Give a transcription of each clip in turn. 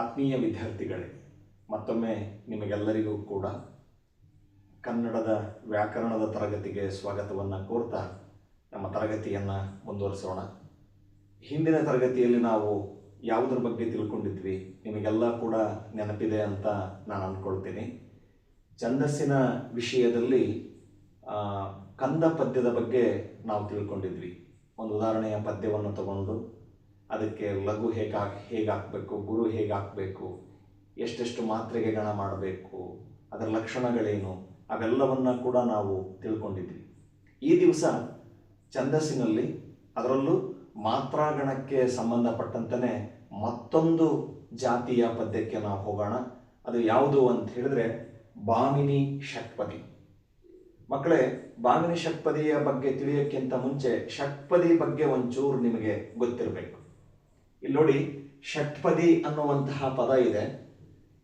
ಆತ್ಮೀಯ ವಿದ್ಯಾರ್ಥಿಗಳೇ, ಮತ್ತೊಮ್ಮೆ ನಿಮಗೆಲ್ಲರಿಗೂ ಕೂಡ ಕನ್ನಡದ ವ್ಯಾಕರಣದ ತರಗತಿಗೆ ಸ್ವಾಗತವನ್ನು ಕೋರ್ತಾ ನಮ್ಮ ತರಗತಿಯನ್ನು ಮುಂದುವರಿಸೋಣ. ಹಿಂದಿನ ತರಗತಿಯಲ್ಲಿ ನಾವು ಯಾವುದರ ಬಗ್ಗೆ ತಿಳ್ಕೊಂಡಿದ್ವಿ, ನಿಮಗೆಲ್ಲ ಕೂಡ ನೆನಪಿದೆ ಅಂತ ನಾನು ಅಂದ್ಕೊಳ್ತೀನಿ ಛಂದಸ್ಸಿನ ವಿಷಯದಲ್ಲಿ ಕಂದ ಪದ್ಯದ ಬಗ್ಗೆ ನಾವು ತಿಳ್ಕೊಂಡಿದ್ವಿ. ಒಂದು ಉದಾಹರಣೆಯ ಪದ್ಯವನ್ನು ತಗೊಂಡು ಅದಕ್ಕೆ ಲಘು ಹೇಗೆ ಹೇಗೆ ಹಾಕಬೇಕು ಗುರು ಹೇಗೆ ಹಾಕಬೇಕು ಎಷ್ಟೆಷ್ಟು ಮಾತ್ರೆಗೆ ಗಣ ಮಾಡಬೇಕು, ಅದರ ಲಕ್ಷಣಗಳೇನು, ಅವೆಲ್ಲವನ್ನು ಕೂಡ ನಾವು ತಿಳ್ಕೊಂಡಿದ್ವಿ. ಈ ದಿವಸ ಛಂದಸ್ಸಿನಲ್ಲಿ ಅದರಲ್ಲೂ ಮಾತ್ರಾಗಣಕ್ಕೆ ಸಂಬಂಧಪಟ್ಟಂತನೇ ಮತ್ತೊಂದು ಜಾತಿಯ ಪದ್ಯಕ್ಕೆ ನಾವು ಹೋಗೋಣ. ಅದು ಯಾವುದು ಅಂತ ಹೇಳಿದ್ರೆ ಬಾಮಿನಿ ಷಟ್ಪದಿ. ಮಕ್ಕಳೇ, ಬಾಮಿನಿ ಷಟ್ಪದಿಯ ಬಗ್ಗೆ ತಿಳಿಯೋಕ್ಕಿಂತ ಮುಂಚೆ ಷಟ್ಪದಿ ಬಗ್ಗೆ ಒಂಚೂರು ನಿಮಗೆ ಗೊತ್ತಿರಬೇಕು. ಇಲ್ಲಿ ನೋಡಿ ಷಟ್ಪದಿ ಅನ್ನುವಂತಹ ಪದ ಇದೆ.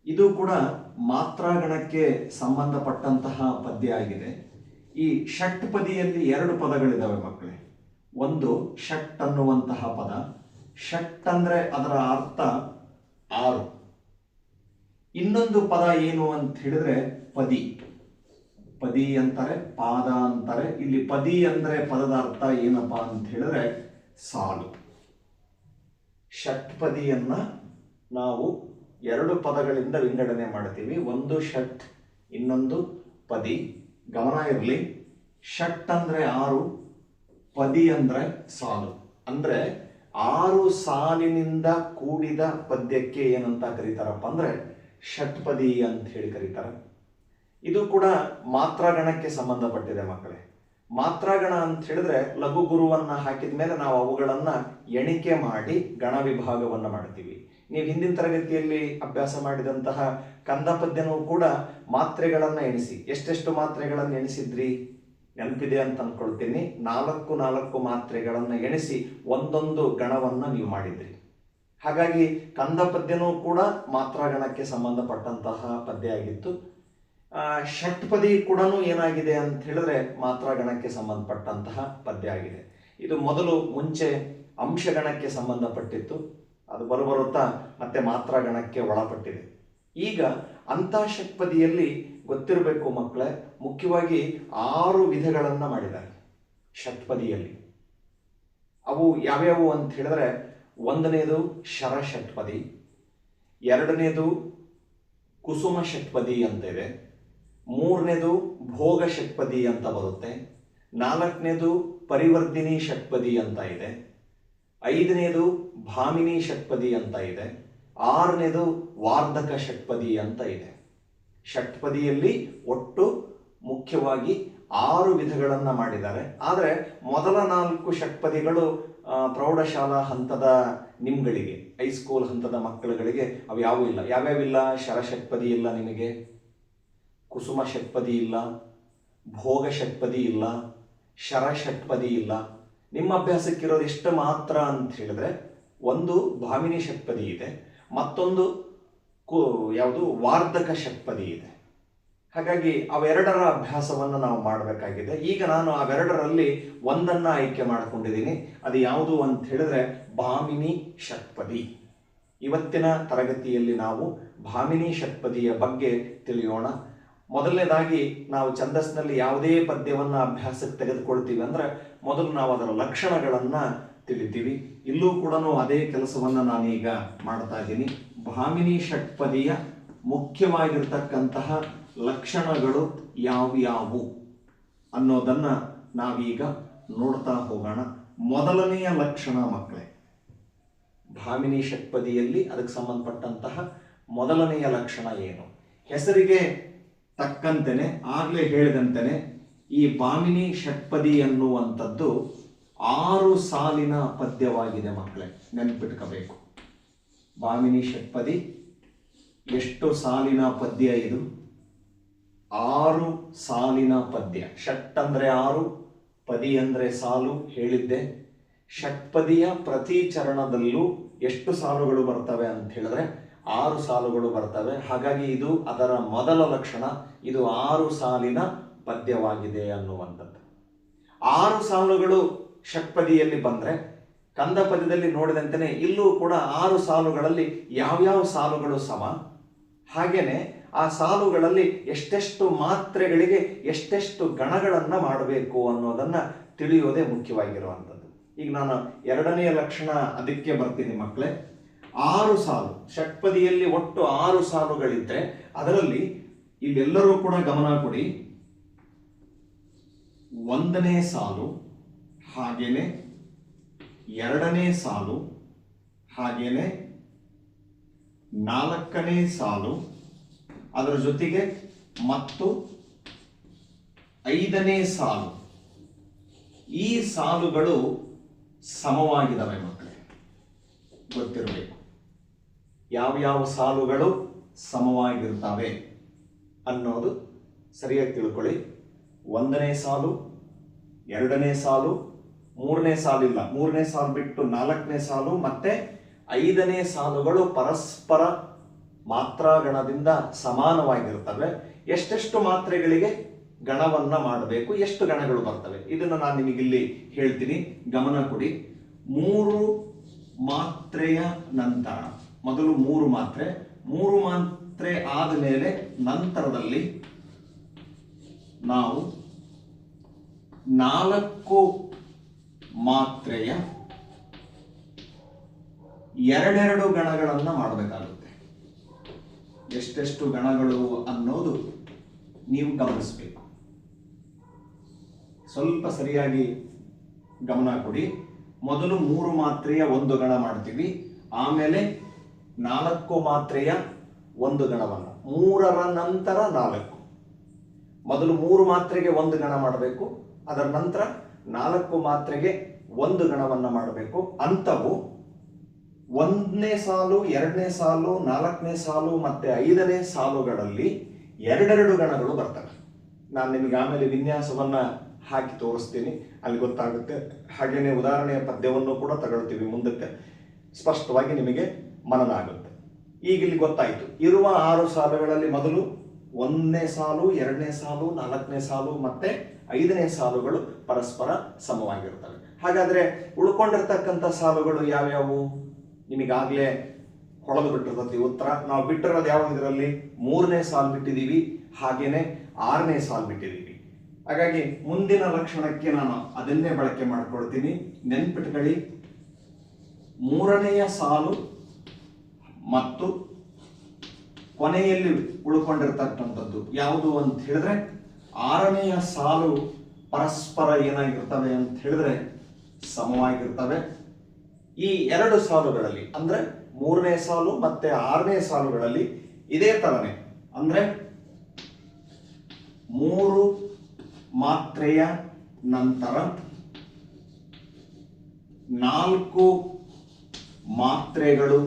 ಇದು ಕೂಡ ಮಾತ್ರಾಗಣಕ್ಕೆ ಸಂಬಂಧಪಟ್ಟಂತಹ ಪದ್ಯ ಆಗಿದೆ. ಈ ಷಟ್ಪದಿಯಲ್ಲಿ ಎರಡು ಪದಗಳಿದ್ದಾವೆ ಮಕ್ಕಳೇ. ಒಂದು ಷಟ್ ಅನ್ನುವಂತಹ ಪದ. ಷಟ್ ಅಂದ್ರೆ ಅದರ ಅರ್ಥ ಆರು. ಇನ್ನೊಂದು ಪದ ಏನು ಅಂತ ಹೇಳಿದ್ರೆ ಪದಿ. ಪದಿ ಅಂತಾರೆ, ಪಾದ ಅಂತಾರೆ. ಇಲ್ಲಿ ಪದಿ ಅಂದ್ರೆ ಪದದ ಅರ್ಥ ಏನಪ್ಪಾ ಅಂತ ಹೇಳಿದ್ರೆ ಸಾಲು. ಷಟ್ಪದಿಯನ್ನ ನಾವು ಎರಡು ಪದಗಳಿಂದ ವಿಂಗಡಣೆ ಮಾಡ್ತೀವಿ. ಒಂದು ಷಟ್, ಇನ್ನೊಂದು ಪದಿ. ಗಮನ ಇರಲಿ. ಷಟ್ ಅಂದ್ರೆ ಆರು, ಪದಿ ಅಂದ್ರೆ ಸಾಲು. ಅಂದ್ರೆ ಆರು ಸಾಲಿನಿಂದ ಕೂಡಿದ ಪದ್ಯಕ್ಕೆ ಏನಂತ ಕರೀತಾರಪ್ಪ ಅಂದ್ರೆ ಷಟ್ಪದಿ ಅಂತ ಹೇಳಿ ಕರೀತಾರೆ. ಇದು ಕೂಡ ಮಾತ್ರಗಣಕ್ಕೆ ಸಂಬಂಧಪಟ್ಟಿದೆ ಮಕ್ಕಳೇ. ಮಾತ್ರಾಗಣ ಅಂತ ಹೇಳಿದ್ರೆ ಲಘು ಗುರುವನ್ನ ಹಾಕಿದ ಮೇಲೆ ನಾವು ಅವುಗಳನ್ನ ಎಣಿಕೆ ಮಾಡಿ ಗಣ ವಿಭಾಗವನ್ನ ಮಾಡ್ತೀವಿ. ನೀವು ಹಿಂದಿನ ತರಗತಿಯಲ್ಲಿ ಅಭ್ಯಾಸ ಮಾಡಿದಂತಹ ಕಂದ ಪದ್ಯನೂ ಕೂಡ ಮಾತ್ರೆಗಳನ್ನ ಎಣಿಸಿ. ಎಷ್ಟೆಷ್ಟು ಮಾತ್ರೆಗಳನ್ನು ಎಣಿಸಿದ್ರಿ? ನೆನಪಿದೆ ಅಂತ ಅನ್ಕೊಳ್ತೀನಿ. ನಾಲ್ಕು ನಾಲ್ಕು ಮಾತ್ರೆಗಳನ್ನು ಎಣಿಸಿ ಒಂದೊಂದು ಗಣವನ್ನ ನೀವು ಮಾಡಿದ್ರಿ. ಹಾಗಾಗಿ ಕಂದ ಪದ್ಯನೂ ಕೂಡ ಮಾತ್ರಾಗಣಕ್ಕೆ ಸಂಬಂಧಪಟ್ಟಂತಹ ಪದ್ಯ ಆಗಿತ್ತು. ಷಟ್ಪದಿ ಕೂಡ ಏನಾಗಿದೆ ಅಂತ ಹೇಳಿದ್ರೆ ಮಾತ್ರಾಗಣಕ್ಕೆ ಸಂಬಂಧಪಟ್ಟಂತಹ ಪದ್ಯ ಆಗಿದೆ. ಇದು ಮೊದಲು ಮುಂಚೆ ಅಂಶಗಣಕ್ಕೆ ಸಂಬಂಧಪಟ್ಟಿತ್ತು. ಅದು ಬರುಬರುತ್ತಾ ಮತ್ತೆ ಮಾತ್ರಾಗಣಕ್ಕೆ ಒಳಪಟ್ಟಿದೆ. ಈಗ ಅಂತ ಷಟ್ಪದಿಯಲ್ಲಿ ಗೊತ್ತಿರಬೇಕು ಮಕ್ಕಳೇ, ಮುಖ್ಯವಾಗಿ ಆರು ವಿಧಗಳನ್ನು ಮಾಡಿದ್ದಾರೆ ಷಟ್ಪದಿಯಲ್ಲಿ. ಅವು ಯಾವ್ಯಾವು ಅಂತ ಹೇಳಿದ್ರೆ ಒಂದನೇದು ಶರ ಷಟ್ಪದಿ ಎರಡನೇದು ಕುಸುಮ ಷಟ್ಪದಿ ಅಂತ ಇದೆ. ಮೂರನೇದು ಭೋಗ ಷಟ್ಪದಿ ಅಂತ ಬರುತ್ತೆ. ನಾಲ್ಕನೇದು ಪರಿವರ್ತಿನಿ ಷಟ್ಪದಿ ಅಂತ ಇದೆ. ಐದನೇದು ಭಾಮಿನಿ ಷಟ್ಪದಿ ಅಂತ ಇದೆ. ಆರನೇದು ವಾರ್ಧಕ ಷಟ್ಪದಿ ಅಂತ ಇದೆ. ಷಟ್ಪದಿಯಲ್ಲಿ ಒಟ್ಟು ಮುಖ್ಯವಾಗಿ ಆರು ವಿಧಗಳನ್ನು ಮಾಡಿದ್ದಾರೆ. ಆದರೆ ಮೊದಲ ನಾಲ್ಕು ಷಟ್ಪದಿಗಳು ಪ್ರೌಢಶಾಲಾ ಹಂತದ ನಿಮ್ಗಳಿಗೆ, ಹೈಸ್ಕೂಲ್ ಹಂತದ ಮಕ್ಕಳುಗಳಿಗೆ ಅವು ಯಾವೂ ಇಲ್ಲ? ಯಾವ್ಯಾವಿಲ್ಲ? ಶರ ಷಟ್ಪದಿ ಇಲ್ಲ ನಿಮಗೆ? ಕುಸುಮ ಷಟ್ಪದಿ ಇಲ್ಲ, ಭೋಗ ಷಟ್ಪದಿ ಇಲ್ಲ, ಶರ ಷಟ್ಪದಿ ಇಲ್ಲ. ನಿಮ್ಮ ಅಭ್ಯಾಸಕ್ಕಿರೋದು ಎಷ್ಟು ಮಾತ್ರ ಅಂತ ಹೇಳಿದ್ರೆ, ಒಂದು ಭಾಮಿನಿ ಷಟ್ಪದಿ ಇದೆ, ಮತ್ತೊಂದು ಕು, ಯಾವುದು ವಾರ್ಧಕ ಷಟ್ಪದಿ ಇದೆ. ಹಾಗಾಗಿ ಅವೆರಡರ ಅಭ್ಯಾಸವನ್ನು ನಾವು ಮಾಡಬೇಕಾಗಿದೆ. ಈಗ ನಾನು ಅವೆರಡರಲ್ಲಿ ಒಂದನ್ನ ಆಯ್ಕೆ ಮಾಡಿಕೊಂಡಿದ್ದೀನಿ. ಅದು ಯಾವುದು ಅಂತ ಹೇಳಿದ್ರೆ, ಭಾಮಿನಿ ಷಟ್ಪದಿ. ಇವತ್ತಿನ ತರಗತಿಯಲ್ಲಿ ನಾವು ಭಾಮಿನಿ ಷಟ್ಪದಿಯ ಬಗ್ಗೆ ತಿಳಿಯೋಣ. ಮೊದಲನೇದಾಗಿ ನಾವು ಛಂದಸ್ನಲ್ಲಿ ಯಾವುದೇ ಪದ್ಯವನ್ನ ಅಭ್ಯಾಸಕ್ಕೆ ತೆಗೆದುಕೊಳ್ತೀವಿ ಅಂದ್ರೆ ಮೊದಲು ನಾವು ಅದರ ಲಕ್ಷಣಗಳನ್ನು ತಿಳಿತೀವಿ. ಇಲ್ಲೂ ಕೂಡ ಅದೇ ಕೆಲಸವನ್ನ ನಾನೀಗ ಮಾಡ್ತಾ ಇದ್ದೀನಿ. ಭಾಮಿನಿ ಷಟ್ಪದಿಯ ಮುಖ್ಯವಾಗಿರ್ತಕ್ಕಂತಹ ಲಕ್ಷಣಗಳು ಯಾವ್ಯಾವು ಅನ್ನೋದನ್ನ ನಾವೀಗ ನೋಡ್ತಾ ಹೋಗೋಣ. ಮೊದಲನೆಯ ಲಕ್ಷಣ ಮಕ್ಕಳೇ, ಭಾಮಿನಿ ಷಟ್ಪದಿಯಲ್ಲಿ ಅದಕ್ಕೆ ಸಂಬಂಧಪಟ್ಟಂತಹ ಮೊದಲನೆಯ ಲಕ್ಷಣ ಏನು? ಹೆಸರಿಗೆ ತಕ್ಕಂತೆನೆ ಆಗಲೇ ಹೇಳಿದಂತೆನೆ ಈ ಬಾಮಿನಿ ಷಟ್ಪದಿ ಅನ್ನುವಂಥದ್ದು ಆರು ಸಾಲಿನ ಪದ್ಯವಾಗಿದೆ ಮಕ್ಕಳೇ, ನೆನ್ಪಿಟ್ಕೋಬೇಕು. ಬಾಮಿನಿ ಷಟ್ಪದಿ ಎಷ್ಟು ಸಾಲಿನ ಪದ್ಯ ಇದು? ಆರು ಸಾಲಿನ ಪದ್ಯ. ಷಟ್ ಅಂದ್ರೆ ಆರು, ಪದಿ ಅಂದ್ರೆ ಸಾಲು ಹೇಳಿದ್ದೆ. ಷಟ್ಪದಿಯ ಪ್ರತಿ ಚರಣದಲ್ಲೂ ಎಷ್ಟು ಸಾಲುಗಳು ಬರ್ತವೆ ಅಂತ ಹೇಳಿದ್ರೆ ಆರು ಸಾಲುಗಳು ಬರ್ತವೆ. ಹಾಗಾಗಿ ಇದು ಅದರ ಮೊದಲ ಲಕ್ಷಣ. ಇದು ಆರು ಸಾಲಿನ ಪದ್ಯವಾಗಿದೆ ಅನ್ನುವಂಥದ್ದು. ಆರು ಸಾಲುಗಳು ಷಟ್ಪದಿಯಲ್ಲಿ ಬಂದರೆ, ಕಂದ ಪದ್ಯದಲ್ಲಿ ನೋಡಿದಂತೆಯೇ ಇಲ್ಲೂ ಕೂಡ ಆರು ಸಾಲುಗಳಲ್ಲಿ ಯಾವ್ಯಾವ ಸಾಲುಗಳು ಸಮ? ಹಾಗೇನೆ ಆ ಸಾಲುಗಳಲ್ಲಿ ಎಷ್ಟೆಷ್ಟು ಮಾತ್ರೆಗಳಿಗೆ ಎಷ್ಟೆಷ್ಟು ಗಣಗಳನ್ನು ಮಾಡಬೇಕು ಅನ್ನೋದನ್ನು ತಿಳಿಯೋದೇ ಮುಖ್ಯವಾಗಿರುವಂಥದ್ದು. ಈಗ ನಾನು ಎರಡನೆಯ ಲಕ್ಷಣ ಅದಕ್ಕೆ ಬರ್ತೀನಿ ಮಕ್ಕಳೇ ಆರು ಸಾಲು, ಷಟ್ಪದಿಯಲ್ಲಿ ಒಟ್ಟು ಆರು ಸಾಲುಗಳಿದ್ರೆ ಅದರಲ್ಲಿ ಇಲ್ಲೆಲ್ಲರೂ ಕೂಡ ಗಮನ ಕೊಡಿ. ಒಂದನೇ ಸಾಲು, ಹಾಗೇನೆ ಎರಡನೇ ಸಾಲು, ಹಾಗೇನೆ ನಾಲ್ಕನೇ ಸಾಲು, ಅದರ ಜೊತೆಗೆ ಮತ್ತು ಐದನೇ ಸಾಲು. ಈ ಸಾಲುಗಳು ಸಮವಾಗಿದ್ದಾವೆ ಮಕ್ಕಳೇ. ಗೊತ್ತಿರಬೇಕು. ಯಾವ್ಯಾವ ಸಾಲುಗಳು ಸಮವಾಗಿರ್ತವೆ? ಅನ್ನೋದು ಸರಿಯಾಗಿ ತಿಳ್ಕೊಳ್ಳಿ. ಒಂದನೇ ಸಾಲು, ಎರಡನೇ ಸಾಲು, ಮೂರನೇ ಸಾಲಿಲ್ಲ. ಮೂರನೇ ಸಾಲು ಬಿಟ್ಟು ನಾಲ್ಕನೇ ಸಾಲು ಮತ್ತೆ ಐದನೇ ಸಾಲುಗಳು ಪರಸ್ಪರ ಮಾತ್ರಾಗಣದಿಂದ ಸಮಾನವಾಗಿರ್ತವೆ. ಎಷ್ಟೆಷ್ಟು ಮಾತ್ರೆಗಳಿಗೆ ಗಣವನ್ನ ಮಾಡಬೇಕು, ಎಷ್ಟು ಗಣಗಳು ಬರ್ತವೆ? ಇದನ್ನು ನಾನು ನಿಮಗಿಲ್ಲಿ ಹೇಳ್ತೀನಿ. ಗಮನ ಕೊಡಿ. ಮೂರು ಮಾತ್ರೆಯ ನಂತರ, ಮೊದಲು ಮೂರು ಮಾತ್ರೆ. ಮೂರು ಮಾತ್ರೆ ಆದಮೇಲೆ ನಂತರದಲ್ಲಿ ನಾವು ನಾಲ್ಕು ಮಾತ್ರೆಯ ಎರಡೆರಡು ಗಣಗಳನ್ನು ಮಾಡಬೇಕಾಗುತ್ತೆ. ಎಷ್ಟೆಷ್ಟು ಗಣಗಳು ಅನ್ನೋದು ನೀವು ಗಮನಿಸಬೇಕು. ಸ್ವಲ್ಪ ಸರಿಯಾಗಿ ಗಮನ ಕೊಡಿ. ಮೊದಲು ಮೂರು ಮಾತ್ರೆಯ ಒಂದು ಗಣ ಮಾಡ್ತೀವಿ. ಆಮೇಲೆ ನಾಲ್ಕು ಮಾತ್ರೆಯ ಒಂದು ಗಣವನ್ನು. ಮೂರರ ನಂತರ ನಾಲ್ಕು. ಮೊದಲು ಮೂರು ಮಾತ್ರೆಗೆ ಒಂದು ಗಣ ಮಾಡಬೇಕು. ಅದರ ನಂತರ ನಾಲ್ಕು ಮಾತ್ರೆಗೆ ಒಂದು ಗಣವನ್ನು ಮಾಡಬೇಕು. ಅಂಥವು ಒಂದನೇ ಸಾಲು, ಎರಡನೇ ಸಾಲು, ನಾಲ್ಕನೇ ಸಾಲು ಮತ್ತೆ ಐದನೇ ಸಾಲುಗಳಲ್ಲಿ ಎರಡೆರಡು ಗಣಗಳು ಬರ್ತವೆ. ನಾನು ನಿಮಗೆ ಆಮೇಲೆ ವಿನ್ಯಾಸವನ್ನ ಹಾಕಿ ತೋರಿಸ್ತೀನಿ. ಅಲ್ಲಿ ಗೊತ್ತಾಗುತ್ತೆ. ಹಾಗೇನೆ ಉದಾಹರಣೆಯ ಪದ್ಯವನ್ನು ಕೂಡ ತಗೊಳ್ತೀವಿ ಮುಂದಕ್ಕೆ. ಸ್ಪಷ್ಟವಾಗಿ ನಿಮಗೆ ಮನನ ಆಗುತ್ತೆ ಈಗ ಇಲ್ಲಿ ಗೊತ್ತಾಯಿತು. ಇರುವ ಆರು ಸಾಲುಗಳಲ್ಲಿ ಮೊದಲು ಒಂದನೇ ಸಾಲು, ಎರಡನೇ ಸಾಲು, ನಾಲ್ಕನೇ ಸಾಲು ಮತ್ತೆ ಐದನೇ ಸಾಲುಗಳು ಪರಸ್ಪರ ಸಮವಾಗಿರ್ತವೆ ಹಾಗಾದ್ರೆ ಉಳ್ಕೊಂಡಿರ್ತಕ್ಕಂಥ ಸಾಲುಗಳು ಯಾವ್ಯಾವು? ನಿಮಗಾಗಲೇ ಹೊಳೆದು ಬಿಟ್ಟಿರ್ತತಿ ಉತ್ತರ. ನಾವು ಬಿಟ್ಟಿರೋದು ಯಾವ ಇದರಲ್ಲಿ? ಮೂರನೇ ಸಾಲು ಬಿಟ್ಟಿದ್ದೀವಿ, ಹಾಗೇನೆ ಆರನೇ ಸಾಲು ಬಿಟ್ಟಿದ್ದೀವಿ. ಹಾಗಾಗಿ ಮುಂದಿನ ಲಕ್ಷಣಕ್ಕೆ ನಾನು ಅದನ್ನೇ ಬಳಕೆ ಮಾಡ್ಕೊಳ್ತೀನಿ. ನೆನ್ಪಿಟ್ಕೊಳ್ಳಿ. ಮೂರನೆಯ ಸಾಲು ಮತ್ತು ಕೊನೆಯಲ್ಲಿ ಉಳ್ಕೊಂಡಿರ್ತಕ್ಕಂಥದ್ದು ಯಾವುದು ಅಂತ ಹೇಳಿದ್ರೆ ಆರನೆಯ ಸಾಲು ಪರಸ್ಪರ ಏನಾಗಿರ್ತವೆ ಅಂತ ಹೇಳಿದ್ರೆ ಸಮವಾಗಿರ್ತವೆ. ಈ ಎರಡು ಸಾಲುಗಳಲ್ಲಿ, ಅಂದ್ರೆ ಮೂರನೇ ಸಾಲು ಮತ್ತೆ ಆರನೇ ಸಾಲುಗಳಲ್ಲಿ ಇದೇ ತರನೇ. ಅಂದ್ರೆ ಮೂರು ಮಾತ್ರೆಯ ನಂತರ ನಾಲ್ಕು ಮಾತ್ರೆಗಳು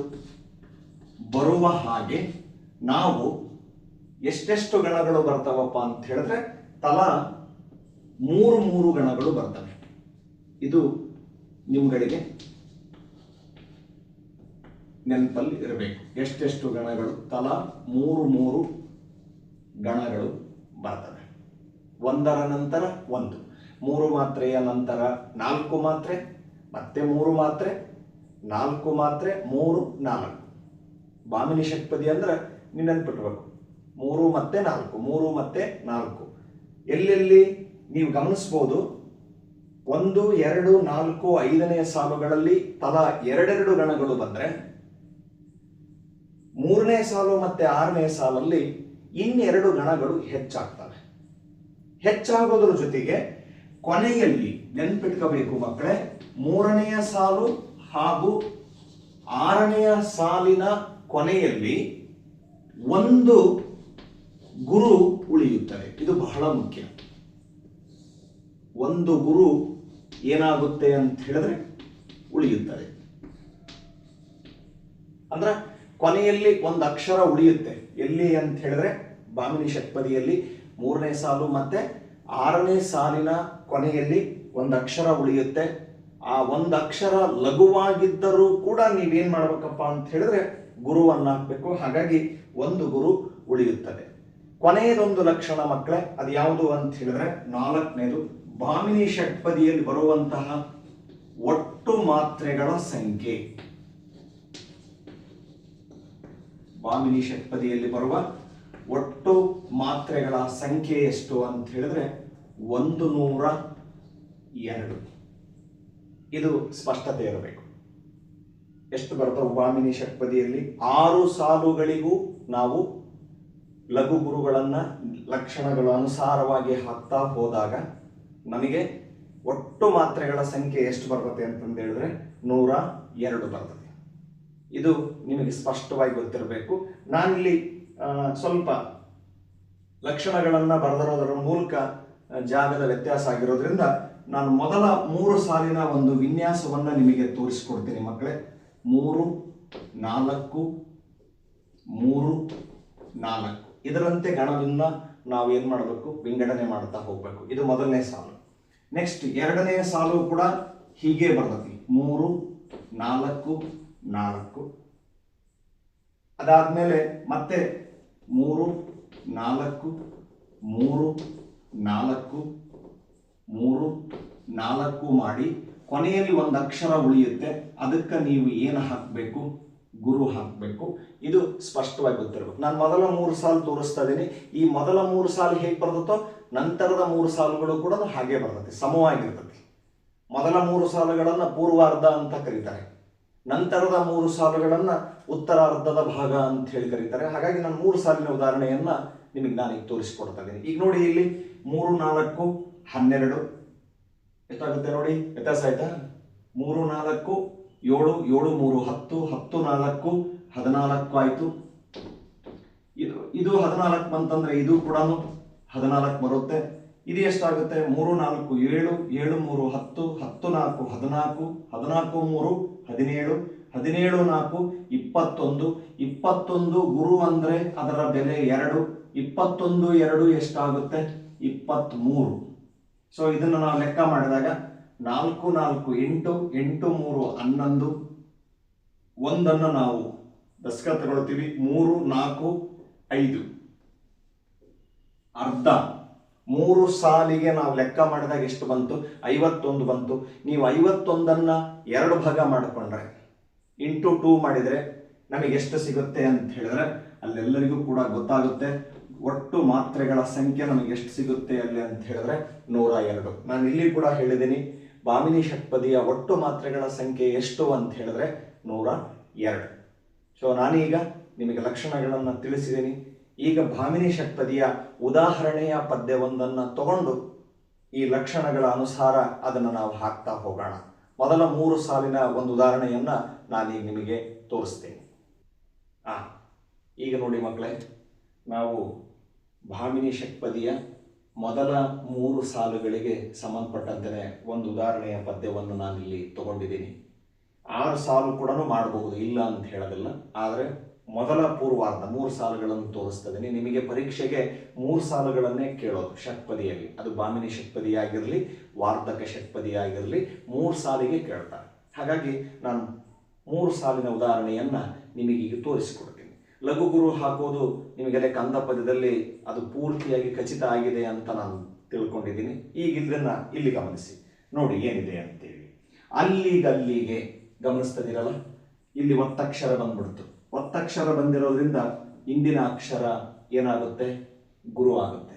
ಬರುವ ಹಾಗೆ ನಾವು ಎಷ್ಟೆಷ್ಟು ಗಣಗಳು ಬರ್ತಾವಪ್ಪ ಅಂತ ಹೇಳಿದ್ರೆ ತಲಾ ಮೂರು ಮೂರು ಗಣಗಳು ಬರ್ತವೆ. ಇದು ನಿಮ್ಗಳಿಗೆ ನೆನಪಲ್ಲಿ ಇರಬೇಕು. ಎಷ್ಟೆಷ್ಟು ಗಣಗಳು? ತಲಾ ಮೂರು ಮೂರು ಗಣಗಳು ಬರ್ತವೆ. ಒಂದರ ನಂತರ ಒಂದು. ಮೂರು ಮಾತ್ರೆಯ ನಂತರ ನಾಲ್ಕು ಮಾತ್ರೆ, ಮತ್ತೆ ಮೂರು ಮಾತ್ರೆ, ನಾಲ್ಕು ಮಾತ್ರೆ, ಮೂರು ನಾಲ್ಕು. ಬಾಮಿನಿ ಷಟ್ಪದಿ ಅಂದ್ರೆ ನೆನ್ಪಿಟ್ಬೇಕು ಮೂರು ಮತ್ತೆ ನಾಲ್ಕು, ಮೂರು ಮತ್ತೆ ನಾಲ್ಕು. ಎಲ್ಲೆಲ್ಲಿ ನೀವು ಗಮನಿಸ್ಬೋದು, ಒಂದು, ಎರಡು, ನಾಲ್ಕು ಐದನೆಯ ಸಾಲುಗಳಲ್ಲಿ ತಲಾ ಎರಡೆರಡು ಗಣಗಳು ಬಂದ್ರೆ, ಮೂರನೇ ಸಾಲು ಮತ್ತೆ ಆರನೇ ಸಾಲಲ್ಲಿ ಇನ್ನೆರಡು ಗಣಗಳು ಹೆಚ್ಚಾಗ್ತವೆ. ಹೆಚ್ಚಾಗೋದ್ರ ಜೊತೆಗೆ ಕೊನೆಯಲ್ಲಿ ನೆನ್ಪಿಟ್ಕೋಬೇಕು ಮಕ್ಕಳೇ, ಮೂರನೆಯ ಸಾಲು ಹಾಗೂ ಆರನೆಯ ಸಾಲಿನ ಕೊನೆಯಲ್ಲಿ ಒಂದು ಗುರು ಉಳಿಯುತ್ತದೆ. ಇದು ಬಹಳ ಮುಖ್ಯ. ಒಂದು ಗುರು ಏನಾಗುತ್ತೆ ಅಂತ ಹೇಳಿದ್ರೆ ಉಳಿಯುತ್ತದೆ. ಅಂದ್ರೆ ಕೊನೆಯಲ್ಲಿ ಒಂದು ಅಕ್ಷರ ಉಳಿಯುತ್ತೆ. ಎಲ್ಲಿ ಅಂತ ಹೇಳಿದ್ರೆ ಬಾಮಿನಿ ಷಟ್ಪದಿಯಲ್ಲಿ ಮೂರನೇ ಸಾಲು ಮತ್ತೆ ಆರನೇ ಸಾಲಿನ ಕೊನೆಯಲ್ಲಿ ಒಂದು ಅಕ್ಷರ ಉಳಿಯುತ್ತೆ. ಆ ಒಂದು ಅಕ್ಷರ ಲಘುವಾಗಿದ್ದರೂ ಕೂಡ ನೀವೇನ್ ಮಾಡ್ಬೇಕಪ್ಪ ಅಂತ ಹೇಳಿದ್ರೆ ಗುರುವನ್ನ ಹಾಕ್ಬೇಕು ಹಾಗಾಗಿ ಒಂದು ಗುರು ಉಳಿಯುತ್ತದೆ. ಕೊನೆಯದೊಂದು ಲಕ್ಷಣ ಮಕ್ಕಳೇ, ಅದು ಯಾವುದು ಅಂತ ಹೇಳಿದ್ರೆ ನಾಲ್ಕನೇದು ಬಾಮಿನಿ ಷಟ್ಪದಿಯಲ್ಲಿ ಬರುವಂತಹ ಒಟ್ಟು ಮಾತ್ರೆಗಳ ಸಂಖ್ಯೆ. ಬಾಮಿನಿ ಷಟ್ಪದಿಯಲ್ಲಿ ಬರುವ ಒಟ್ಟು ಮಾತ್ರೆಗಳ ಸಂಖ್ಯೆ ಎಷ್ಟು ಅಂತ ಹೇಳಿದ್ರೆ ಒಂದು ನೂರ ಎರಡು. ಇದು ಸ್ಪಷ್ಟತೆ ಇರಬೇಕು. ಎಷ್ಟು ಬರ್ತವೆ ವಾಮಿನಿ ಷಟ್ಪದಿಯಲ್ಲಿ ಆರು ಸಾಲುಗಳಿಗೂ ನಾವು ಲಘು ಗುರುಗಳನ್ನು ಲಕ್ಷಣಗಳ ಅನುಸಾರವಾಗಿ ಹಾಕ್ತಾ ಹೋದಾಗ ನಮಗೆ ಒಟ್ಟು ಮಾತ್ರೆಗಳ ಸಂಖ್ಯೆ ಎಷ್ಟು ಬರ್ತದೆ ಅಂತಂದು ಹೇಳಿದ್ರೆ ನೂರ ಎರಡು ಬರ್ತದೆ. ಇದು ನಿಮಗೆ ಸ್ಪಷ್ಟವಾಗಿ ಗೊತ್ತಿರಬೇಕು. ನಾನಿಲ್ಲಿ ಸ್ವಲ್ಪ ಲಕ್ಷಣಗಳನ್ನು ಬರೆದಿರೋದರ ಮೂಲಕ ಜಾಗದ ವ್ಯತ್ಯಾಸ ಆಗಿರೋದ್ರಿಂದ ನಾನು ಮೊದಲ ಮೂರು ಸಾಲಿನ ಒಂದು ವಿನ್ಯಾಸವನ್ನು ನಿಮಗೆ ತೋರಿಸ್ಕೊಡ್ತೀನಿ ಮಕ್ಕಳೇ. ಮೂರು, ನಾಲ್ಕು ಮೂರು, ನಾಲ್ಕು. ಇದರಂತೆ ಗಣವನ್ನು ನಾವು ಏನು ಮಾಡಬೇಕು? ವಿಂಗಡಣೆ ಮಾಡ್ತಾ ಹೋಗಬೇಕು. ಇದು ಮೊದಲನೇ ಸಾಲು. ನೆಕ್ಸ್ಟ್ ಎರಡನೇ ಸಾಲು ಕೂಡ ಹೀಗೆ ಬರ್ತತಿ. ಮೂರು, ನಾಲ್ಕು ನಾಲ್ಕು. ಅದಾದಮೇಲೆ ಮತ್ತೆ ಮೂರು, ನಾಲ್ಕು ಮೂರು, ನಾಲ್ಕು. ನಾಲ್ಕು ಮಾಡಿ ಕೊನೆಯಲ್ಲಿ ಒಂದು ಅಕ್ಷರ ಉಳಿಯುತ್ತೆ. ಅದಕ್ಕೆ ನೀವು ಏನು ಹಾಕಬೇಕು? ಗುರು ಹಾಕಬೇಕು. ಇದು ಸ್ಪಷ್ಟವಾಗಿ ಗೊತ್ತಿರಬೇಕು. ನಾನು ಮೊದಲ ಮೂರು ಸಾಲು ತೋರಿಸ್ತಾ ಇದ್ದೀನಿ ಈ ಮೊದಲ ಮೂರು ಸಾಲು ಹೇಗೆ ಬರ್ತದೋ ನಂತರದ ಮೂರು ಸಾಲುಗಳು ಕೂಡ ಹಾಗೆ ಬರ್ತದೆ. ಸಮವಾಗಿರ್ತದೆ. ಮೊದಲ ಮೂರು ಸಾಲುಗಳನ್ನು ಪೂರ್ವಾರ್ಧ ಅಂತ ಕರೀತಾರೆ. ನಂತರದ ಮೂರು ಸಾಲುಗಳನ್ನು ಉತ್ತರಾರ್ಧದ ಭಾಗ ಅಂತ ಹೇಳಿ ಕರೀತಾರೆ. ಹಾಗಾಗಿ ನಾನು ಮೂರು ಸಾಲಿನ ಉದಾಹರಣೆಯನ್ನ ನಿಮಗೆ ನಾನು ಈಗ ತೋರಿಸಿಕೊಡ್ತಾ ಇದ್ದೀನಿ ಈಗ ನೋಡಿ ಇಲ್ಲಿ ಮೂರು, ನಾಲ್ಕು, ಹನ್ನೆರಡು ಎಷ್ಟಾಗುತ್ತೆ ನೋಡಿ? ವ್ಯತ್ಯಾಸ ಆಯ್ತಾ? ಮೂರು ನಾಲ್ಕು, ಏಳು ಏಳು, ಮೂರು, ಹತ್ತು ಹತ್ತು ನಾಲ್ಕು, ಹದಿನಾಲ್ಕು ಆಯ್ತು. ಇದು ಇದು ಹದಿನಾಲ್ಕು ಬಂತಂದ್ರೆ ಇದು ಕೂಡ ಹದಿನಾಲ್ಕು ಬರುತ್ತೆ. ಇದು ಎಷ್ಟಾಗುತ್ತೆ? ಮೂರು, ನಾಲ್ಕು, ಏಳು ಏಳು, ಮೂರು, ಹತ್ತು ಹತ್ತು ನಾಲ್ಕು, ಹದಿನಾಲ್ಕು ಹದಿನಾಲ್ಕು, ಮೂರು, ಹದಿನೇಳು ಹದಿನೇಳು, ನಾಲ್ಕು, ಇಪ್ಪತ್ತೊಂದು. ಇಪ್ಪತ್ತೊಂದು ಗುರು ಅಂದ್ರೆ ಅದರ ಬೆಲೆ ಎರಡು. ಇಪ್ಪತ್ತೊಂದು, ಎರಡು ಎಷ್ಟಾಗುತ್ತೆ? ಇಪ್ಪತ್ತ್ಮೂರು. ಸೊ ಇದನ್ನು ನಾವು ಲೆಕ್ಕ ಮಾಡಿದಾಗ ನಾಲ್ಕು ನಾಲ್ಕು ಎಂಟು ಎಂಟು ಮೂರು ಹನ್ನೊಂದು ಒಂದನ್ನು ನಾವು ದಸಕ ತಗೊಳ್ತೀವಿ ಮೂರು ನಾಲ್ಕು ಐದು. ಅರ್ಧ. ಮೂರು ಸಾಲಿಗೆ ನಾವು ಲೆಕ್ಕ ಮಾಡಿದಾಗ ಎಷ್ಟು ಬಂತು? ಐವತ್ತೊಂದು ಬಂತು. ನೀವು ಐವತ್ತೊಂದನ್ನು ಎರಡು ಭಾಗ ಮಾಡಿಕೊಂಡ್ರೆ, ಇಂಟು ಟೂ ಮಾಡಿದರೆ ನಮಗೆ ಎಷ್ಟು ಸಿಗುತ್ತೆ ಅಂತ ಹೇಳಿದ್ರೆ ಅಲ್ಲೆಲ್ಲರಿಗೂ ಕೂಡ ಗೊತ್ತಾಗುತ್ತೆ. ಒಟ್ಟು ಮಾತ್ರೆಗಳ ಸಂಖ್ಯೆ ನಮಗೆ ಎಷ್ಟು ಸಿಗುತ್ತೆ ಅಲ್ಲಿ ಅಂತ ಹೇಳಿದ್ರೆ ನೂರ ಎರಡು. ನಾನು ಇಲ್ಲಿ ಕೂಡ ಹೇಳಿದ್ದೀನಿ, ಬಾಮಿನಿ ಷಟ್ಪದಿಯ ಒಟ್ಟು ಮಾತ್ರೆಗಳ ಸಂಖ್ಯೆ ಎಷ್ಟು ಅಂತ ಹೇಳಿದ್ರೆ ನೂರ ಎರಡು. ಸೊ ನಾನೀಗ ನಿಮಗೆ ಲಕ್ಷಣಗಳನ್ನು ತಿಳಿಸಿದ್ದೀನಿ. ಈಗ ಭಾಮಿನಿ ಷಟ್ಪದಿಯ ಉದಾಹರಣೆಯ ಪದ್ಯವೊಂದನ್ನು ತಗೊಂಡು ಈ ಲಕ್ಷಣಗಳ ಅನುಸಾರ ಅದನ್ನು ನಾವು ಹಾಕ್ತಾ ಹೋಗೋಣ. ಮೊದಲ ಮೂರು ಸಾಲಿನ ಒಂದು ಉದಾಹರಣೆಯನ್ನ ನಾನೀಗ ನಿಮಗೆ ತೋರಿಸ್ತೇನೆ. ಆ, ಈಗ ನೋಡಿ ಮಕ್ಕಳೇ, ನಾವು ಭಾಮಿನಿ ಷಟ್ಪದಿಯ ಮೊದಲ ಮೂರು ಸಾಲುಗಳಿಗೆ ಸಂಬಂಧಪಟ್ಟಂತೆ ಒಂದು ಉದಾಹರಣೆಯ ಪದ್ಯವನ್ನು ನಾನಿಲ್ಲಿ ತಗೊಂಡಿದ್ದೀನಿ. ಆರು ಸಾಲು ಕೂಡ ಮಾಡಬಹುದು ಇಲ್ಲ ಅಂತ ಹೇಳೋದಿಲ್ಲ. ಆದರೆ ಮೊದಲ ಪೂರ್ವಾರ್ಧ ಮೂರು ಸಾಲುಗಳನ್ನು ತೋರಿಸ್ತಾ ನಿಮಗೆ ಪರೀಕ್ಷೆಗೆ ಮೂರು ಸಾಲುಗಳನ್ನೇ ಕೇಳೋದು ಷಟ್ಪದಿಯಲ್ಲಿ ಅದು ಬಾಮಿನಿ ಷಟ್ಪದಿಯಾಗಿರಲಿ ವಾರ್ಧಕ ಷಟ್ಪದಿಯಾಗಿರಲಿ ಮೂರು ಸಾಲಿಗೆ ಕೇಳ್ತಾರೆ. ಹಾಗಾಗಿ ನಾನು ಮೂರು ಸಾಲಿನ ಉದಾಹರಣೆಯನ್ನು ನಿಮಗೀಗ ತೋರಿಸಿಕೊಡ್ತೀನಿ. ಲಘು ಗುರು ಹಾಕೋದು ನಿಮಗೆಲ್ಲ ಕಂದ ಪದ್ಯದಲ್ಲಿ ಅದು ಪೂರ್ತಿಯಾಗಿ ಖಚಿತ ಆಗಿದೆ ಅಂತ ನಾನು ತಿಳ್ಕೊಂಡಿದ್ದೀನಿ. ಈಗ ಇದನ್ನ ಇಲ್ಲಿ ಗಮನಿಸಿ. ನೋಡಿ ಏನಿದೆ ಅಂತೇಳಿ. ಅಲ್ಲಿಗಲ್ಲಿಗೆ ಗಮನಿಸ್ತದಿರಲ್ಲ ಇಲ್ಲಿ ಒತ್ತಕ್ಷರ ಬಂದ್ಬಿಡ್ತು. ಒತ್ತಕ್ಷರ ಬಂದಿರೋದ್ರಿಂದ ಇಂದಿನ ಅಕ್ಷರ ಏನಾಗುತ್ತೆ? ಗುರು ಆಗುತ್ತೆ.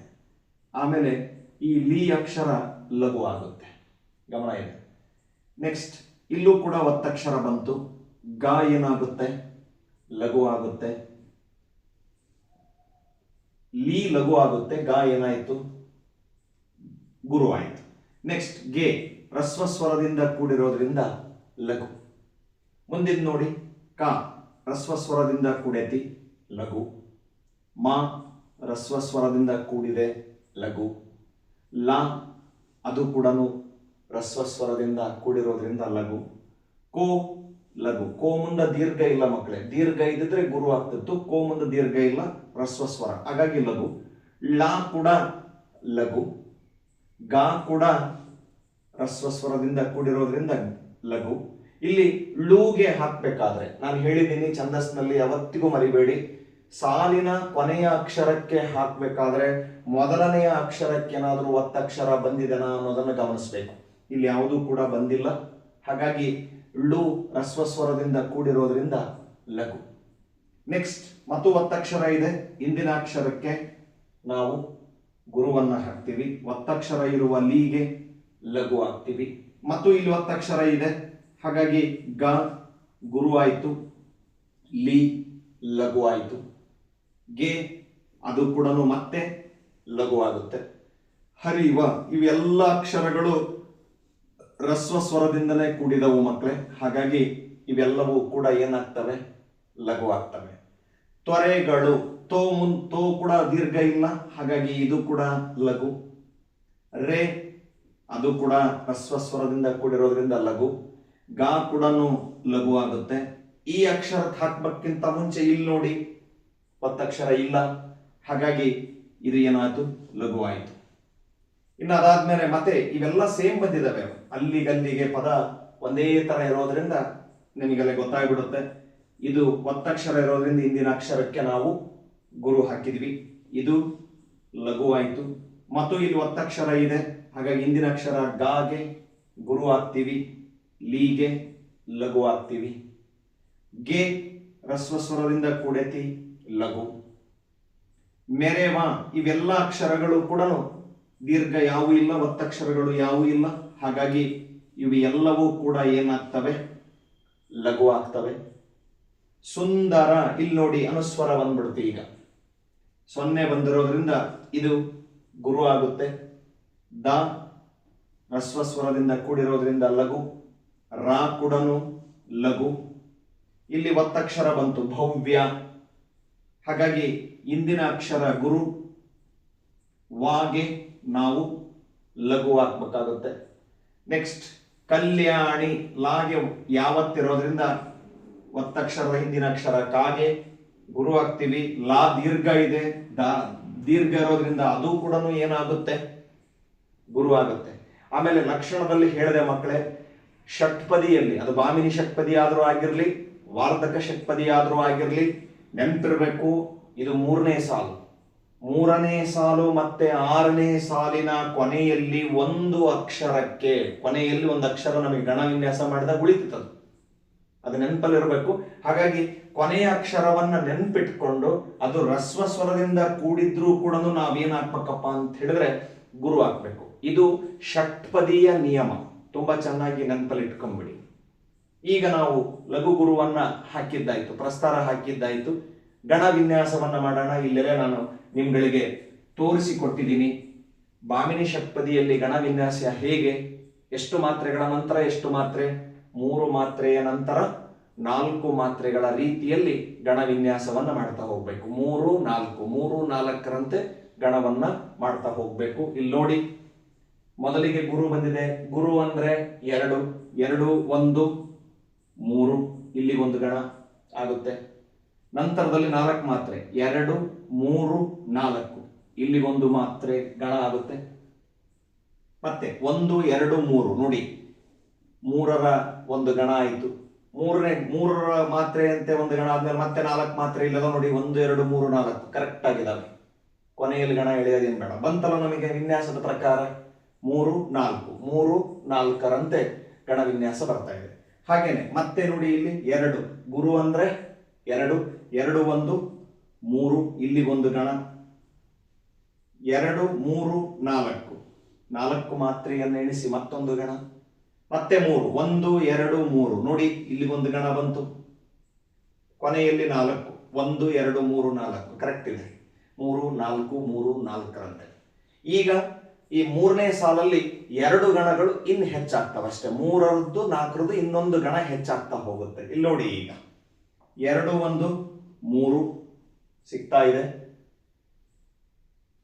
ಆಮೇಲೆ ಈ ಲೀ ಅಕ್ಷರ ಲಘು ಆಗುತ್ತೆ. ಗಮನ ಇದೆ ನೆಕ್ಸ್ಟ್, ಇಲ್ಲೂ ಕೂಡ ಒತ್ತಕ್ಷರ ಬಂತು. ಗ ಏನಾಗುತ್ತೆ? ಲಘು ಆಗುತ್ತೆ. ಲೀ ಲಘು ಆಗುತ್ತೆ ಗ ಏನಾಯಿತು? ಗುರು ಆಯಿತು. ನೆಕ್ಸ್ಟ್ಗೆ ರಸ್ವಸ್ವರದಿಂದ ಕೂಡಿರೋದ್ರಿಂದ ಲಘು. ಮುಂದಿನ ನೋಡಿ, ಕ, ರಸ್ವಸ್ವರದಿಂದ ಕೂಡೈತಿ ಲಘು. ಮ, ರಸ್ವಸ್ವರದಿಂದ ಕೂಡಿದೆ ಲಘು. ಲ, ಅದು ಕೂಡ ರಸ್ವಸ್ವರದಿಂದ ಕೂಡಿರೋದ್ರಿಂದ ಲಘು. ಕೋ ಲಘು. ಕೋ ಮುಂದ ದೀರ್ಘ ಇಲ್ಲ ಮಕ್ಕಳೇ. ದೀರ್ಘ ಇದ್ದಿದ್ರೆ ಗುರು ಆಗ್ತಿತ್ತು, ಕೋ ಮುಂದ ದೀರ್ಘ ಇಲ್ಲ ಸ್ವರ. ಹಾಗಾಗಿ ಲಘು. ಳ ಕೂಡ ಲಘು. ಗ ಕೂಡ ರಸ್ವಸ್ವರದಿಂದ ಕೂಡಿರೋದ್ರಿಂದ ಲಘು. ಇಲ್ಲಿ ಲೂಗೆ ಹಾಕ್ಬೇಕಾದ್ರೆ, ನಾನು ಹೇಳಿದ್ದೀನಿ ಛಂದಸ್ನಲ್ಲಿ ಯಾವತ್ತಿಗೂ ಮರಿಬೇಡಿ. ಸಾಲಿನ ಕೊನೆಯ ಅಕ್ಷರಕ್ಕೆ ಹಾಕ್ಬೇಕಾದ್ರೆ, ಮೊದಲನೆಯ ಅಕ್ಷರಕ್ಕೆ ಏನಾದರೂ ಒತ್ತಕ್ಷರ ಬಂದಿದೆನಾ ಅನ್ನೋದನ್ನು ಗಮನಿಸಬೇಕು. ಇಲ್ಲಿ ಯಾವುದೂ ಕೂಡ ಬಂದಿಲ್ಲ. ಹಾಗಾಗಿ ಳು ರಸ್ವಸ್ವರದಿಂದ ಕೂಡಿರೋದ್ರಿಂದ ಲಘು. ನೆಕ್ಸ್ಟ್. ಮತ್ತು ಒತ್ತಕ್ಷರ ಇದೆ. ಇಂದಿನ ಅಕ್ಷರಕ್ಕೆ ನಾವು ಗುರುವನ್ನ ಹಾಕ್ತೀವಿ. ಒತ್ತಕ್ಷರ ಇರುವ ಲೀಗೆ ಲಘು ಹಾಕ್ತೀವಿ. ಮತ್ತು ಇಲ್ಲಿ ಒತ್ತಕ್ಷರ ಇದೆ. ಹಾಗಾಗಿ ಗ ಗುರು ಆಯಿತು, ಲಿ ಲಘು ಆಯಿತು. ಗೆ ಅದು ಕೂಡ ಮತ್ತೆ ಲಘು ಆಗುತ್ತೆ. ಹರಿವ ಇವೆಲ್ಲ ಅಕ್ಷರಗಳು ರಸ್ವ ಸ್ವರದಿಂದಲೇ ಕೂಡಿದವು ಮಕ್ಕಳೇ ಹಾಗಾಗಿ ಇವೆಲ್ಲವೂ ಕೂಡ ಏನಾಗ್ತವೆ? ಲಘು ಆಗ್ತವೆ. ತ್ವರೆಗಳು ತೋ ಮುನ್, ತೋ ಕೂಡ ದೀರ್ಘ ಇಲ್ಲ. ಹಾಗಾಗಿ ಇದು ಕೂಡ ಲಘು. ರೇ, ಅದು ಕೂಡ ಸ್ವರದಿಂದ ಕೂಡಿರೋದ್ರಿಂದ ಲಘು. ಗಾ ಕೂಡ ಲಘು ಆಗುತ್ತೆ. ಈ ಅಕ್ಷರ ಹಾಕ್ಬೇಕ್ಕಿಂತ ಮುಂಚೆ ಇಲ್ಲಿ ನೋಡಿ, ಒತ್ತಕ್ಷರ ಇಲ್ಲ. ಹಾಗಾಗಿ ಇದು ಏನಾಯ್ತು? ಲಘು ಇನ್ನು ಅದಾದ್ಮೇಲೆ ಮತ್ತೆ ಇವೆಲ್ಲ ಸೇಮ್ ಬಂದಿದ್ದಾವೆ. ಅಲ್ಲಿಗಲ್ಲಿಗೆ ಪದ ಒಂದೇ ತರ ಇರೋದ್ರಿಂದ ನಿಮಗೆಲ್ಲ ಗೊತ್ತಾಗ್ಬಿಡುತ್ತೆ. ಇದು ಒತ್ತಕ್ಷರ ಇರೋದ್ರಿಂದ ಇಂದಿನ ಅಕ್ಷರಕ್ಕೆ ನಾವು ಗುರು ಹಾಕಿದ್ವಿ. ಇದು ಲಘುವಾಯಿತು. ಮತ್ತು ಇಲ್ಲಿ ಒತ್ತಕ್ಷರ ಇದೆ. ಹಾಗಾಗಿ ಹಿಂದಿನ ಅಕ್ಷರ ಗಾಗೆ ಗುರು ಹಾಕ್ತೀವಿ ಲೀಗೆ ಲಘು ಹಾಕ್ತೀವಿ ಗೆ ರಸ್ವ ಸ್ವರದಿಂದ ಕೂಡೈತಿ ಲಘು. ಮೆರೆವ ಇವೆಲ್ಲ ಅಕ್ಷರಗಳು ಕೂಡ ದೀರ್ಘ ಯಾವೂ ಇಲ್ಲ, ಒತ್ತಕ್ಷರಗಳು ಯಾವೂ ಇಲ್ಲ. ಹಾಗಾಗಿ ಇವು ಎಲ್ಲವೂ ಕೂಡ ಏನಾಗ್ತವೆ? ಲಘು ಆಗ್ತವೆ. ಸುಂದರ. ಇಲ್ಲಿ ನೋಡಿ ಅನುಸ್ವರ ಬಂದ್ಬಿಡುತ್ತೆ ಈಗ. ಸೊನ್ನೆ ಬಂದಿರೋದ್ರಿಂದ ಇದು ಗುರು ಆಗುತ್ತೆ. ದ ರಸ್ವಸ್ವರದಿಂದ ಕೂಡಿರೋದ್ರಿಂದ ಲಘು, ರಾ ಕೂಡ ಲಘು. ಇಲ್ಲಿ ಒತ್ತಕ್ಷರ ಬಂತು, ಭವ್ಯ. ಹಾಗಾಗಿ ಇಂದಿನ ಅಕ್ಷರ ಗುರು, ವಾಗೆ ನಾವು ಲಘು ಹಾಕ್ಬೇಕಾಗುತ್ತೆ ನೆಕ್ಸ್ಟ್, ಕಲ್ಯಾಣಿ, ಲಾಗೆ ಯಾವತ್ತಿರೋದ್ರಿಂದ ಒತ್ತಕ್ಷರದ ಹಿಂದಿನ ಅಕ್ಷರ ಕಾಗೆ ಗುರು ಆಗ್ತೀವಿ. ಲಾ ದೀರ್ಘ ಇದೆ. ದ, ದೀರ್ಘ ಇರೋದ್ರಿಂದ ಅದು ಕೂಡ ಏನಾಗುತ್ತೆ? ಗುರು ಆಗುತ್ತೆ. ಆಮೇಲೆ ಲಕ್ಷಣದಲ್ಲಿ ಹೇಳಿದೆ ಮಕ್ಕಳೇ, ಷಟ್ಪದಿಯಲ್ಲಿ, ಅದು ಬಾಮಿನಿ ಷಟ್ಪದಿ ಆದರೂ ಆಗಿರಲಿ, ವಾರ್ಧಕ ಷಟ್ಪದಿ ಆದರೂ ಆಗಿರಲಿ, ನೆನಪಿರಬೇಕು, ಇದು ಮೂರನೇ ಸಾಲು. ಮೂರನೇ ಸಾಲು ಮತ್ತೆ ಆರನೇ ಸಾಲಿನ ಕೊನೆಯಲ್ಲಿ ಒಂದು ಅಕ್ಷರಕ್ಕೆ, ಕೊನೆಯಲ್ಲಿ ಒಂದು ಅಕ್ಷರ ನಮಗೆ ಗಣ ವಿನ್ಯಾಸ ಮಾಡಿದಾಗ ಉಳಿತದ ಅದು ನೆನಪಲ್ಲಿರಬೇಕು. ಹಾಗಾಗಿ ಕೊನೆಯ ಅಕ್ಷರವನ್ನ ನೆನ್ಪಿಟ್ಕೊಂಡು ಅದು ರಸ್ವ ಸ್ವರದಿಂದ ಕೂಡಿದ್ರೂ ಕೂಡ ನಾವೇನ್ ಹಾಕ್ಬೇಕಪ್ಪ ಅಂತ ಹೇಳಿದ್ರೆ ಗುರು ಹಾಕ್ಬೇಕು ಇದು ಷಟ್ಪದಿಯ ನಿಯಮ. ತುಂಬಾ ಚೆನ್ನಾಗಿ ನೆನಪಲ್ಲಿ ಇಟ್ಕೊಂಡ್ಬಿಡಿ ಈಗ ನಾವು ಲಘು ಗುರುವನ್ನ ಹಾಕಿದ್ದಾಯ್ತು, ಪ್ರಸ್ತಾರ ಹಾಕಿದ್ದಾಯ್ತು. ಗಣ ವಿನ್ಯಾಸವನ್ನ ಮಾಡೋಣ. ಇಲ್ಲೇ ನಾನು ನಿಮ್ಗಳಿಗೆ ತೋರಿಸಿಕೊಟ್ಟಿದ್ದೀನಿ. ಬಾಮಿನಿ ಷಟ್ಪದಿಯಲ್ಲಿ ಗಣ ವಿನ್ಯಾಸ ಹೇಗೆ? ಎಷ್ಟು ಮಾತ್ರೆಗಳ ನಂತರ ಎಷ್ಟು ಮಾತ್ರೆ? ಮೂರು ಮಾತ್ರೆಯ ನಂತರ ನಾಲ್ಕು ಮಾತ್ರೆಗಳ ರೀತಿಯಲ್ಲಿ ಗಣ ವಿನ್ಯಾಸವನ್ನು ಮಾಡ್ತಾ ಹೋಗ್ಬೇಕು. ಮೂರು, ನಾಲ್ಕು. ಮೂರು, ನಾಲ್ಕರಂತೆ ಗಣವನ್ನ ಮಾಡ್ತಾ ಹೋಗ್ಬೇಕು. ಇಲ್ಲಿ ನೋಡಿ, ಮೊದಲಿಗೆ ಗುರು ಬಂದಿದೆ. ಗುರು ಅಂದ್ರೆ ಎರಡು. ಎರಡು, ಒಂದು, ಮೂರು. ಇಲ್ಲಿ ಒಂದು ಗಣ ಆಗುತ್ತೆ. ನಂತರದಲ್ಲಿ ನಾಲ್ಕು ಮಾತ್ರೆ. ಎರಡು, ಮೂರು, ನಾಲ್ಕು. ಇಲ್ಲಿ ಒಂದು ಮಾತ್ರೆ ಗಣ ಆಗುತ್ತೆ. ಮತ್ತೆ ಒಂದು, ಎರಡು, ಮೂರು. ನೋಡಿ. ಮೂರರ ಒಂದು ಗಣ ಆಯಿತು. ಮೂರನೇ, ಮೂರರ ಮಾತ್ರೆಯಂತೆ ಒಂದು ಗಣ ಆದ್ಮೇಲೆ ಮತ್ತೆ ನಾಲ್ಕು ಮಾತ್ರೆ ಇಲ್ಲದ ನೋಡಿ ಒಂದು, ಎರಡು, ಮೂರು, ನಾಲ್ಕು. ಕರೆಕ್ಟ್ ಆಗಿದಾವೆ ಕೊನೆಯಲ್ಲಿ ಗಣ ಎಳೆಯೋದೇನು ಬೇಡ. ಬಂತಲ್ಲ ನಮಗೆ ವಿನ್ಯಾಸದ ಪ್ರಕಾರ? ಮೂರು, ನಾಲ್ಕು. ಮೂರು, ನಾಲ್ಕರಂತೆ ಗಣ ವಿನ್ಯಾಸ ಬರ್ತಾ ಇದೆ. ಹಾಗೇನೆ, ಮತ್ತೆ ನೋಡಿ ಇಲ್ಲಿ ಎರಡು. ಗುರು ಅಂದ್ರೆ ಎರಡು. ಎರಡು, ಒಂದು, ಮೂರು. ಇಲ್ಲಿ ಒಂದು ಗಣ. ಎರಡು, ಮೂರು, ನಾಲ್ಕು. ನಾಲ್ಕು ಮಾತ್ರೆಯನ್ನು ಎಣಿಸಿ ಮತ್ತೊಂದು ಗಣ. ಮತ್ತೆ ಮೂರು, ಒಂದು, ಎರಡು, ಮೂರು. ನೋಡಿ ಇಲ್ಲಿ ಒಂದು ಗಣ ಬಂತು. ಕೊನೆಯಲ್ಲಿ ನಾಲ್ಕು. ಒಂದು, ಎರಡು, ಮೂರು, ನಾಲ್ಕು. ಕರೆಕ್ಟ್ ಇದೆ. ಮೂರು, ನಾಲ್ಕು, ಮೂರು, ನಾಲ್ಕರಂತೆ. ಈಗ ಈ ಮೂರನೇ ಸಾಲಲ್ಲಿ ಎರಡು ಗಣಗಳು ಇನ್ನು ಹೆಚ್ಚಾಗ್ತವೆ ಅಷ್ಟೇ. ಮೂರರದ್ದು, ನಾಲ್ಕರದ್ದು ಇನ್ನೊಂದು ಗಣ ಹೆಚ್ಚಾಗ್ತಾ ಹೋಗುತ್ತೆ. ಇಲ್ಲಿ ನೋಡಿ ಈಗ. ಎರಡು, ಒಂದು, ಮೂರು ಸಿಗ್ತಾ ಇದೆ.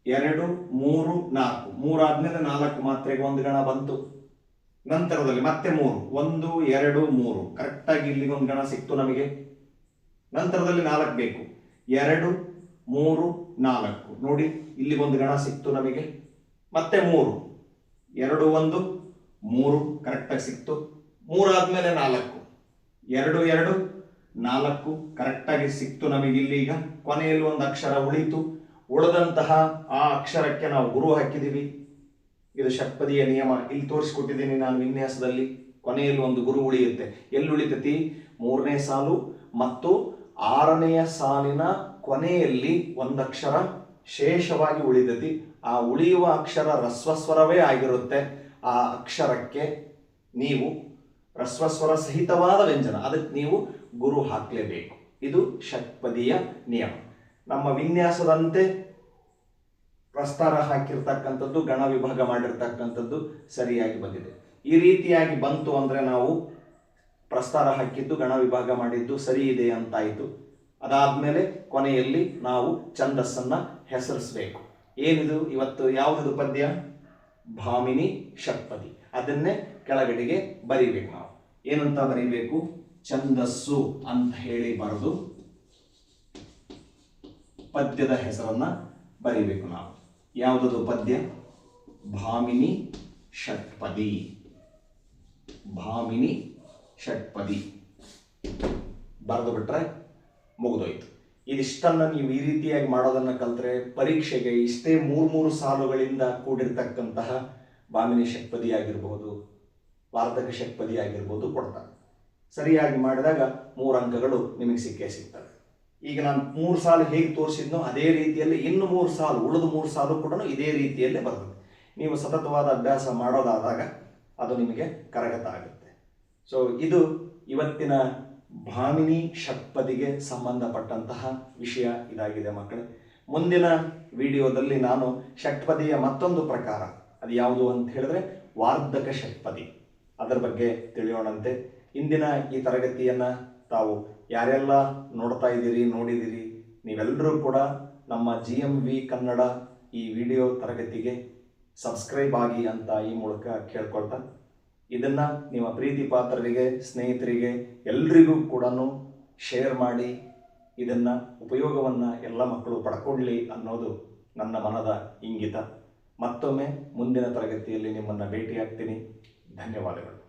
ಎರಡು, ಮೂರು, ನಾಲ್ಕು. ಮೂರಾದ್ಮೇಲೆ ನಾಲ್ಕು ಮಾತ್ರೆಗೆ ಒಂದು ಗಣ ಬಂತು. ನಂತರದಲ್ಲಿ ಮತ್ತೆ ಮೂರು. ಒಂದು, ಎರಡು, ಮೂರು. ಕರೆಕ್ಟಾಗಿ ಇಲ್ಲಿಗೆ ಒಂದು ಗಣ ಸಿಕ್ತು ನಮಗೆ. ನಂತರದಲ್ಲಿ ನಾಲ್ಕು ಬೇಕು. ಎರಡು, ಮೂರು, ನಾಲ್ಕು. ನೋಡಿ, ಇಲ್ಲಿಗೆ ಒಂದು ಗಣ ಸಿಕ್ತು ನಮಗೆ. ಮತ್ತೆ ಮೂರು. ಎರಡು, ಒಂದು, ಮೂರು. ಕರೆಕ್ಟಾಗಿ ಸಿಕ್ತು. ಮೂರಾದ್ಮೇಲೆ ನಾಲ್ಕು. ಎರಡು ಎರಡು, ನಾಲ್ಕು. ಕರೆಕ್ಟಾಗಿ ಸಿಕ್ತು ನಮಗೆ ಇಲ್ಲಿ ಈಗ ಕೊನೆಯಲ್ಲಿ ಒಂದು ಅಕ್ಷರ ಉಳಿತು. ಉಳಿದಂತಹ ಆ ಅಕ್ಷರಕ್ಕೆ ನಾವು ಗುರು ಹಾಕಿದ್ದೀವಿ. ಇದು ಷಟ್ಪದಿಯ ನಿಯಮ. ಇಲ್ಲಿ ತೋರಿಸಿಕೊಟ್ಟಿದ್ದೀನಿ ನಾನು ವಿನ್ಯಾಸದಲ್ಲಿ. ಕೊನೆಯಲ್ಲಿ ಒಂದು ಗುರು ಉಳಿಯುತ್ತೆ. ಎಲ್ಲಿ ಉಳಿತತಿ? ಮೂರನೇ ಸಾಲು ಮತ್ತು ಆರನೆಯ ಸಾಲಿನ ಕೊನೆಯಲ್ಲಿ ಒಂದಕ್ಷರ ಶೇಷವಾಗಿ ಉಳಿದತಿ ಆ ಉಳಿಯುವ ಅಕ್ಷರ ರಸ್ವಸ್ವರವೇ ಆಗಿರುತ್ತೆ. ಆ ಅಕ್ಷರಕ್ಕೆ ನೀವು ರಸ್ವಸ್ವರ ಸಹಿತವಾದ ವ್ಯಂಜನ. ಅದಕ್ಕೆ ನೀವು ಗುರು ಹಾಕಲೇಬೇಕು. ಇದು ಷಟ್ಪದಿಯ ನಿಯಮ. ನಮ್ಮ ವಿನ್ಯಾಸದಂತೆ ಪ್ರಸ್ತಾರ ಹಾಕಿರ್ತಕ್ಕಂಥದ್ದು, ಗಣ ವಿಭಾಗ ಮಾಡಿರ್ತಕ್ಕಂಥದ್ದು ಸರಿಯಾಗಿ ಬಂದಿದೆ. ಈ ರೀತಿಯಾಗಿ ಬಂತು ಅಂದರೆ ನಾವು ಪ್ರಸ್ತಾರ ಹಾಕಿದ್ದು, ಗಣ ವಿಭಾಗ ಮಾಡಿದ್ದು ಸರಿ ಇದೆ ಅಂತಾಯಿತು. ಅದಾದಮೇಲೆ ಕೊನೆಯಲ್ಲಿ ನಾವು ಛಂದಸ್ಸನ್ನು ಹೆಸರಿಸಬೇಕು. ಏನಿದು? ಇವತ್ತು ಯಾವುದು ಪದ್ಯ? ಭಾಮಿನಿ ಷಟ್ಪದಿ. ಅದನ್ನೇ ಕೆಳಗಡೆಗೆ ಬರೀಬೇಕು ನಾವು. ಏನಂತ ಬರೀಬೇಕು? ಛಂದಸ್ಸು ಅಂತ ಹೇಳಿ ಬರೆದು ಪದ್ಯದ ಹೆಸರನ್ನು ಬರೀಬೇಕು ನಾವು. ಯಾವುದದು ಪದ್ಯ? ಭಾಮಿನಿ ಷಟ್ಪದಿ. ಭಾಮಿನಿ ಷಟ್ಪದಿ. ಬರೆದು ಬಿಟ್ರೆ ಮುಗಿದೋಯ್ತು. ಇದಿಷ್ಟನ್ನು ನೀವು ಈ ರೀತಿಯಾಗಿ ಮಾಡೋದನ್ನು ಕಲ್ತ್ರೆ ಪರೀಕ್ಷೆಗೆ ಇಷ್ಟೇ ಮೂರು ಮೂರು ಸಾಲುಗಳಿಂದ ಕೂಡಿರ್ತಕ್ಕಂತಹ ಭಾಮಿನಿ ಷಟ್ಪದಿ ಆಗಿರ್ಬೋದು, ವಾರ್ಧಕ ಷಟ್ಪದಿ ಆಗಿರ್ಬೋದು ಕೊಡ್ತಾರೆ. ಸರಿಯಾಗಿ ಮಾಡಿದಾಗ ಮೂರು ಅಂಕಗಳು ನಿಮಗೆ ಸಿಕ್ಕೇ ಸಿಗ್ತವೆ. ಈಗ ನಾನು ಮೂರು ಸಾಲು ಹೇಗೆ ತೋರಿಸಿದ್ನೋ ಅದೇ ರೀತಿಯಲ್ಲಿ ಇನ್ನು ಮೂರು ಸಾಲು, ಉಳಿದ ಮೂರು ಸಾಲು ಕೂಡ ಇದೇ ರೀತಿಯಲ್ಲೇ ಬರ್ತದೆ. ನೀವು ಸತತವಾದ ಅಭ್ಯಾಸ ಮಾಡೋದಾದಾಗ ಅದು ನಿಮಗೆ ಕರಗತ ಆಗುತ್ತೆ. ಸೊ ಇದು ಇವತ್ತಿನ ಭಾಮಿನಿ ಷಟ್ಪದಿಗೆ ಸಂಬಂಧಪಟ್ಟಂತಹ ವಿಷಯ ಇದಾಗಿದೆ ಮಕ್ಕಳೇ. ಮುಂದಿನ ವಿಡಿಯೋದಲ್ಲಿ ನಾನು ಷಟ್ಪದಿಯ ಮತ್ತೊಂದು ಪ್ರಕಾರ, ಅದು ಯಾವುದು ಅಂತ ಹೇಳಿದ್ರೆ ವಾರ್ಧಕ ಷಟ್ಪದಿ. ಅದರ ಬಗ್ಗೆ ತಿಳಿಯೋಣಂತೆ. ಇಂದಿನ ಈ ತರಗತಿಯನ್ನ ತಾವು ಯಾರೆಲ್ಲ ನೋಡ್ತಾ ಇದ್ದೀರಿ, ನೋಡಿದ್ದೀರಿ ನೀವೆಲ್ಲರೂ ಕೂಡ ನಮ್ಮ ಜಿ ಎಂ ವಿ ಕನ್ನಡ ಈ ವಿಡಿಯೋ ತರಗತಿಗೆ ಸಬ್ಸ್ಕ್ರೈಬ್ ಆಗಿ ಅಂತ ಈ ಮೂಲಕ ಕೇಳ್ಕೊಳ್ತಾ, ಇದನ್ನು ನಿಮ್ಮ ಪ್ರೀತಿ ಪಾತ್ರರಿಗೆ, ಸ್ನೇಹಿತರಿಗೆ ಎಲ್ರಿಗೂ ಕೂಡ ಶೇರ್ ಮಾಡಿ, ಇದನ್ನು ಉಪಯೋಗವನ್ನು ಎಲ್ಲ ಮಕ್ಕಳು ಪಡ್ಕೊಳ್ಳಿ ಅನ್ನೋದು ನನ್ನ ಮನದ ಇಂಗಿತ. ಮತ್ತೊಮ್ಮೆ ಮುಂದಿನ ತರಗತಿಯಲ್ಲಿ ನಿಮ್ಮನ್ನು ಭೇಟಿಯಾಗ್ತೀನಿ. ಧನ್ಯವಾದಗಳು.